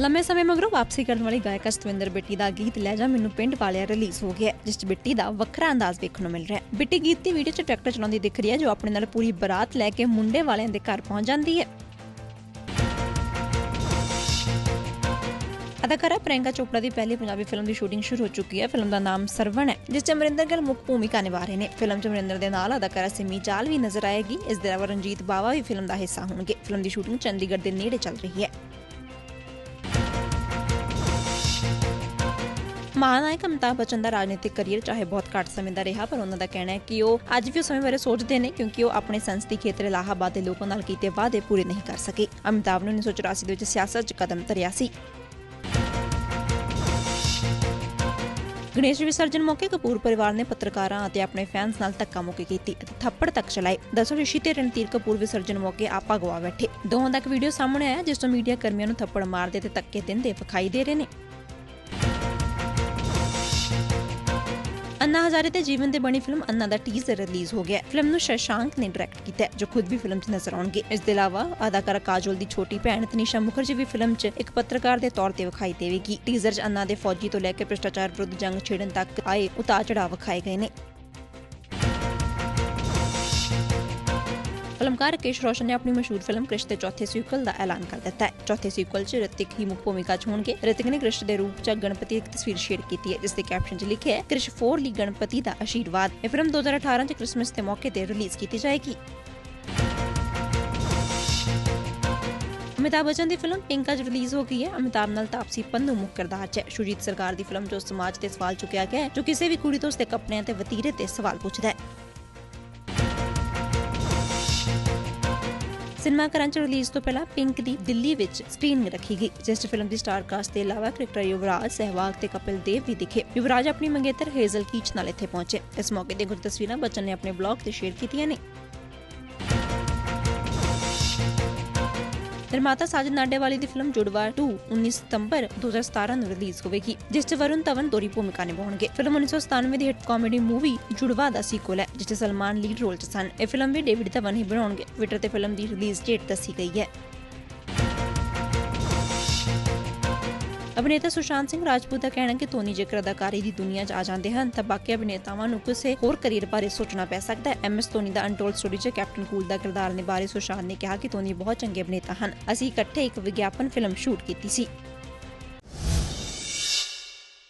ਲੰਮੇ ਸਮੇਂ ਮਗਰੋਂ ਵਾਪਸੀ ਕਰਨ ਵਾਲੀ ਗਾਇਕਾ ਸਤਵਿੰਦਰ ਬਿੱਟੀ ਦਾ ਗੀਤ ਲੈ ਜਾ, ਮੈਨੂੰ ਪਿੰਡ ਵਾਲਿਆ ਰਿਲੀਜ਼ ਹੋ ਗਿਆ ਜਿਸ 'ਚ ਬਿੱਟੀ ਦਾ ਵੱਖਰਾ ਅੰਦਾਜ਼ ਵੇਖਣ ਨੂੰ ਮਿਲ ਰਿਹਾ ਹੈ। ਬਿੱਟੀ ਗੀਤ ਦੀ ਵੀਡੀਓ 'ਚ ਟਰੈਕਟਰ ਚਲਾਉਂਦੀ ਦਿਖ ਰਹੀ ਹੈ, ਜੋ ਆਪਣੇ ਨਾਲ ਪੂਰੀ ਬਰਾਤ ਲੈ ਕੇ ਮੁੰਡੇ ਵਾਲਿਆਂ ਦੇ ਘਰ ਪਹੁੰਚ ਜਾਂਦੀ ਹੈ। ਅਦਾਕਾਰਾ ਪ੍ਰਿਯੰਕਾ ਚੋਪੜਾ ਦੀ ਪਹਿਲੀ ਪੰਜਾਬੀ ਫਿਲਮ ਦੀ ਸ਼ੂਟਿੰਗ ਸ਼ੁਰੂ ਹੋ ਚੁੱਕੀ ਹੈ। ਫਿਲਮ ਦਾ ਨਾਮ ਸਰਵਣ ਹੈ, ਜਿਸ 'ਚ ਅਮਰਿੰਦਰ ਗਿੱਲ ਮੁੱਖ ਭੂਮਿਕਾ ਨਿਭਾ ਰਹੇ ਨੇ। ਫਿਲਮ 'ਚ ਅਮਰਿੰਦਰ ਦੇ ਨਾਲ ਅਦਾਕਾਰਾ ਸਿਮੀ ਚਾਲ ਵੀ ਨਜ਼ਰ ਆਏਗੀ। ਇਸ ਦੇ ਇਲਾਵਾ ਰਣਜੀਤ ਬਾਵਾ ਵੀ ਫਿਲਮ ਦਾ ਹਿੱਸਾ ਹੋਣਗੇ। ਫਿਲਮ ਦੀ ਸ਼ੂਟਿੰਗ ਚੰਡੀਗੜ੍ਹ ਦੇ ਨੇੜੇ ਚੱਲ ਰਹੀ ਹੈ। ਮਹਾਨਾਇਕ ਅਮਿਤਾਭ ਬੱਚਨ ਦਾ ਰਾਜਨੀਤਿਕ ਕਰੀਅਰ ਚਾਹੇ ਬਹੁਤ ਘੱਟ ਸਮੇਂ ਦਾ ਰਿਹਾ, ਪਰ ਉਹਨਾਂ ਦਾ ਕਹਿਣਾ ਹੈ ਕਿ ਉਹ ਅੱਜ ਵੀ ਉਸ ਸਮੇਂ ਬਾਰੇ ਸੋਚਦੇ ਨੇ, ਕਿਉਂਕਿ ਉਹ ਆਪਣੇ ਸੰਸਦੀ ਖੇਤਰ ਇਲਾਹਾਬਾਦ ਦੇ ਲੋਕਾਂ ਨਾਲ ਕੀਤੇ ਵਾਅਦੇ ਪੂਰੇ ਨਹੀਂ ਕਰ ਸਕੇ। ਅਮਿਤਾਭ ਨੇ 1984 ਦੇ ਵਿੱਚ ਸਿਆਸਤ 'ਚ ਕਦਮ ਧਰਿਆ ਸੀ। ਗਣੇਸ਼ ਵਿਸਰਜਨ ਮੌਕੇ ਕਪੂਰ ਪਰਿਵਾਰ ਨੇ ਪੱਤਰਕਾਰਾਂ ਅਤੇ ਆਪਣੇ ਫੈਨਸ ਨਾਲ ਧੱਕਾ ਮੁੱਕੀ ਕੀਤੀ ਅਤੇ ਥੱਪੜ ਤੱਕ ਚਲਾਏ। ਦਸੋ ਰਿਸ਼ੀ ਤੇ ਰਣਧੀਰ ਕਪੂਰ ਵਿਸਰਜਨ ਮੌਕੇ ਆਪਾ ਗਵਾ ਬੈਠੇ। ਦੋਹਾਂ ਦਾ ਇੱਕ ਵੀਡੀਓ ਸਾਹਮਣੇ ਆਇਆ, ਜਿਸ ਤੋਂ ਮੀਡੀਆ ਕਰਮੀਆਂ ਨੂੰ ਥੱਪੜ ਮਾਰਦੇ ਤੇ ਧੱਕੇ ਦਿੰਦੇ, ਵਿਖਾਈ ਦੇ ਰਹੇ ਨੇ। ਅੰਨਾ ਹਜ਼ਾਰੇ ਦੇ ਜੀਵਨ ਤੇ ਬਣੀ ਫਿਲਮ ਅੰਨਾ ਦਾ ਟੀਜ਼ਰ ਰਿਲੀਜ਼ ਹੋ ਗਿਆ ਫਿਲਮ ਨੂੰ ਸ਼ਸ਼ਾਂਕ ਨੇ ਡਾਇਰੈਕਟ ਕੀਤਾ ਜੋ ਖੁਦ ਵੀ ਫਿਲਮ 'ਚ ਨਜ਼ਰ ਆਉਣਗੇ ਇਸ ਦੇ ਇਲਾਵਾ ਅਦਾਕਾਰਾ ਕਾਜੋਲ ਦੀ ਛੋਟੀ ਭੈਣ ਤਨੀਸ਼ਾ ਮੁਖਰਜੀ ਵੀ ਫਿਲਮ 'ਚ ਇੱਕ ਪੱਤਰਕਾਰ ਦੇ ਤੌਰ ਤੇ ਵਿਖਾਈ ਦੇਵੇਗੀ ਟੀਜ਼ਰ 'ਚ ਅੰਨਾ ਦੇ ਫੌਜੀ ਤੋਂ ਲੈ ਕੇ ਭ੍ਰਿਸ਼ਟਾਚਾਰ ਵਿਰੁੱਧ ਜੰਗ ਛੇੜਨ ਤੱਕ ਆਏ ਉਤਾਰ ਚੜਾਅ ਵਿਖਾਏ ਗਏ ਨੇ ਫਿਲਮਕਾਰ ਰਕੇਸ਼ ਰੋਸ਼ਨ ਨੇ ਆਪਣੀ ਮਸ਼ਹੂਰ ਫਿਲਮ ਕ੍ਰਿਸ਼ ਦੇ ਚੌਥੇ ਸੀਕਵਲ ਦਾ ਐਲਾਨ ਕਰ ਦਿੱਤਾ ਹੈ। ਚੌਥੇ ਸੀਕਵਲ 'ਚ ਰਿਤਿਕ ਹੀ ਮੁੱਖ ਭੂਮਿਕਾ 'ਚ ਹੋਣਗੇ। ਰਿਤਿਕ ਨੇ ਕ੍ਰਿਸ਼ ਦੇ ਰੂਪ 'ਚ ਗਣਪਤੀ ਇੱਕ ਤਸਵੀਰ ਸ਼ੇਅਰ ਕੀਤੀ ਹੈ, ਜਿਸ ਦੇ ਕੈਪਸ਼ਨ 'ਚ ਲਿਖਿਆ ਹੈ, ਕ੍ਰਿਸ਼ 4 ਲਈ ਗਣਪਤੀ ਦਾ ਆਸ਼ੀਰਵਾਦ ਇਹ ਫਿਲਮ 2018 'ਚ ਕ੍ਰਿਸਮਸ ਦੇ ਮੌਕੇ ਤੇ ਰਿਲੀਜ਼ ਕੀਤੀ ਜਾਏਗੀ। ਅਮਿਤਾਭ ਬੱਚਨ ਦੀ ਫਿਲਮ ਪਿੰਕ ਅੱਜ ਰਿਲੀਜ਼ ਹੋ ਗਈ ਹੈ। ਅਮਿਤਾਭ ਨਾਲ ਤਾਪਸੀ ਪੰਨੂ ਮੁੱਖ ਕਿਰਦਾਰ 'ਚ ਹੈ। ਸ਼ੁਜੀਤ ਸਰਕਾਰ ਦੀ ਫਿਲਮ 'ਚ ਸਮਾਜ ਤੇ ਸਵਾਲ ਚੁੱਕਿਆ ਗਿਆ ਹੈ, ਜੋ ਕਿਸੇ ਵੀ ਕੁੜੀ ਤੋਂ ਉਸਦੇ ਕੱਪੜਿਆਂ ਤੇ ਵਤੀਰੇ ਤੇ ਸਵਾਲ ਪੁੱਛਦਾ ਹੈ। ਸਿਨੇਮਾ ਘਰਾਂ 'ਚ ਰਿਲੀਜ਼ ਤੋਂ ਪਹਿਲਾਂ ਪਿੰਕ ਦੀ ਦਿੱਲੀ ਵਿੱਚ ਸਕਰੀਨਿੰਗ ਰੱਖੀ ਗਈ, ਜਿਸ 'ਚ ਫਿਲਮ ਦੀ ਸਟਾਰ ਕਾਸਟ ਦੇ ਇਲਾਵਾ ਕ੍ਰਿਕਟਰ ਯੁਵਰਾਜ ਸਹਿਵਾਗ ਤੇ ਕਪਿਲ ਦੇਵ ਵੀ ਦਿਖੇ। ਯੁਵਰਾਜ ਆਪਣੀ ਮੰਗੇਤਰ ਹੇਜ਼ਲ ਕੀਚ ਨਾਲ ਇੱਥੇ ਪਹੁੰਚੇ। ਇਸ ਮੌਕੇ ਤੇ ਕੁਝ ਤਸਵੀਰਾਂ ਬੱਚਨ ਨੇ ਆਪਣੇ ਬਲੌਗ ਤੇ ਸ਼ੇਅਰ ਕੀਤੀਆਂ ਨੇ। ਨਿਰਮਾਤਾ ਸਾਜਨ ਨਾਡੇਵਾਲੀ ਦੀ ਫਿਲਮ ਜੁੜਵਾ 2 19 ਸਤੰਬਰ 2017 ਨੂੰ ਰਿਲੀਜ਼ ਹੋਵੇਗੀ, ਜਿਸ 'ਚ ਵਰੁਣ ਧਵਨ ਦੋਰੀ ਭੂਮਿਕਾ ਨਿਭਾਉਣਗੇ। ਫਿਲਮ 1997 ਦੀ ਹਿੱਟ ਕਾਮੇਡੀ ਮੂਵੀ ਜੁੜਵਾ ਦਾ ਸੀਕੁਅਲ ਹੈ ਜਿਸ 'ਚ ਸਲਮਾਨ ਲੀਡ ਰੋਲ 'ਚ ਸਨ। ਇਹ ਫਿਲਮ ਵੀ ਡੇਵਿਡ ਧਵਨ ਹੀ ਬਣਾਉਣਗੇ। ਟਵਿੱਟਰ ਤੇ ਫਿਲਮ ਦੀ ਰਿਲੀਜ਼ ਡੇਟ ਦੱਸੀ ਗਈ ਹੈ। ਅਭਿਨੇਤਾ ਸੁਸ਼ਾਂਤ ਸਿੰਘ ਰਾਜਪੂਤ ਦਾ ਕਹਿਣਾ ਕਿ ਧੋਨੀ ਜੇਕਰ ਅਦਾਕਾਰੀ ਦੀ ਦੁਨੀਆ 'ਚ ਆ ਜਾਂਦੇ ਹਨ, ਤਾਂ ਬਾਕੀ ਅਭਿਨੇਤਾਵਾਂ ਨੂੰ ਕਿਸੇ ਹੋਰ ਕਰੀਅਰ ਬਾਰੇ ਸੋਚਣਾ ਪੈ ਸਕਦਾ ਹੈ। ਐਮਐਸ ਧੋਨੀ ਦਾ ਅਨਟੋਲਡ ਸਟੋਰੀ 'ਚ ਕੈਪਟਨ ਕੂਲ ਦਾ ਕਿਰਦਾਰ ਨਿਭਾ ਰਹੇ ਸੁਸ਼ਾਂਤ ਨੇ ਕਿਹਾ ਕਿ ਧੋਨੀ ਬਹੁਤ ਚੰਗੇ ਅਭਿਨੇਤਾ ਹਨ। ਅਸੀਂ ਇਕੱਠੇ ਇੱਕ ਵਿਗਿਆਪਨ ਫਿਲਮ ਸ਼ੂਟ ਕੀਤੀ ਸੀ।